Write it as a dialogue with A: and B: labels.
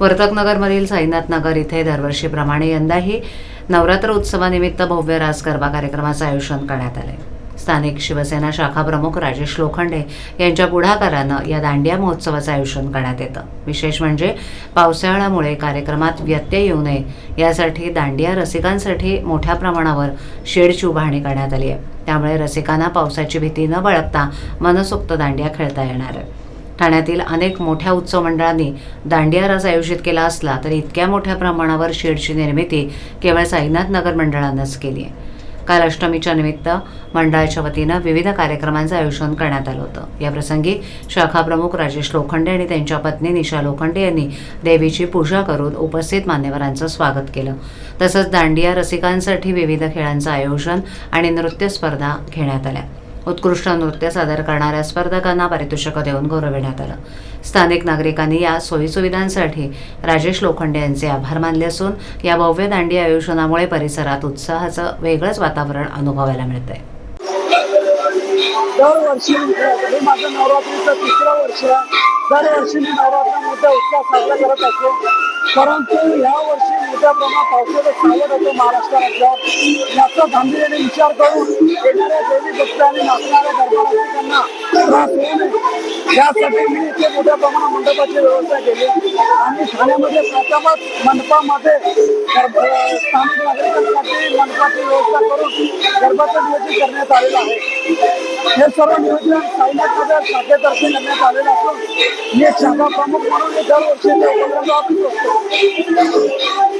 A: वर्तकनगरमधील साईनाथ नगर इथे दरवर्षीप्रमाणे यंदाही नवरात्र उत्सवानिमित्त भव्य रास गरबा कार्यक्रमाचं आयोजन करण्यात आले स्थानिक शिवसेना शाखा प्रमुख राजेश लोखंडे यांच्या पुढाकारानं या दांडिया महोत्सवाचं आयोजन करण्यात येतं. विशेष म्हणजे पावसाळ्यामुळे कार्यक्रमात व्यत्यय येऊ नये यासाठी दांडिया रसिकांसाठी मोठ्या प्रमाणावर शेडची उभारणी करण्यात आली आहे. त्यामुळे रसिकांना पावसाची भीती न बाळगता मनसोक्त दांडिया खेळता येणार आहे. ठाण्यातील अनेक मोठ्या उत्सव मंडळांनी दांडिया रस आयोजित केला असला तरी इतक्या मोठ्या प्रमाणावर शेडची निर्मिती केवळ साईनाथ नगर मंडळानंच केली आहे. काल अष्टमीच्या निमित्त मंडळाच्या वतीनं विविध कार्यक्रमांचं आयोजन करण्यात आलं होतं. याप्रसंगी शाखा प्रमुख राजेश लोखंडे आणि त्यांच्या पत्नी निशा लोखंडे यांनी देवीची पूजा करून उपस्थित मान्यवरांचं स्वागत केलं. तसंच दांडिया रसिकांसाठी विविध खेळांचं आयोजन आणि नृत्य स्पर्धा घेण्यात आल्या. उत्कृष्ट नृत्य सादर करणाऱ्या स्पर्धकांना पारितोषिकं देऊन गौरविण्यात आलं. स्थानिक नागरिकांनी या सोयीसुविधांसाठी राजेश लोखंडे यांचे आभार मानले असून या भव्य दांडी आयोजनामुळे परिसरात उत्साहाचं वेगळंच वातावरण अनुभवायला मिळतंय.
B: दरवर्षी हे माझं नवरात्रीचं तिसरं वर्ष आहे. दरवर्षी मी नवरात्र मोठा उत्साह साजरा करत असतो. परंतु या वर्षी मोठ्या प्रमाणात पावसाचं सावट होतं महाराष्ट्र राज्यात याचा गांभीर्याने विचार करून येणाऱ्या देवी भक्त आणि नाचणाऱ्या गरबारसिकांना त्रास होऊ नये. यासाठी मी इथे मोठ्या प्रमाणात मंडपाची व्यवस्था केली. आणि ठाण्यामध्ये प्रथमच मंडपामध्ये स्थानिक नागरिकांसाठी मंडपाची व्यवस्था करून गरबाचं नियोजन करण्यात आलेलं आहे. हे सर्व नियोजन साईनाथ नगर शाखेतर्फे करण्यात आलेलं असून मी एक शाखा प्रमुख म्हणून दरवर्षी त्या उपक्रमात असतो.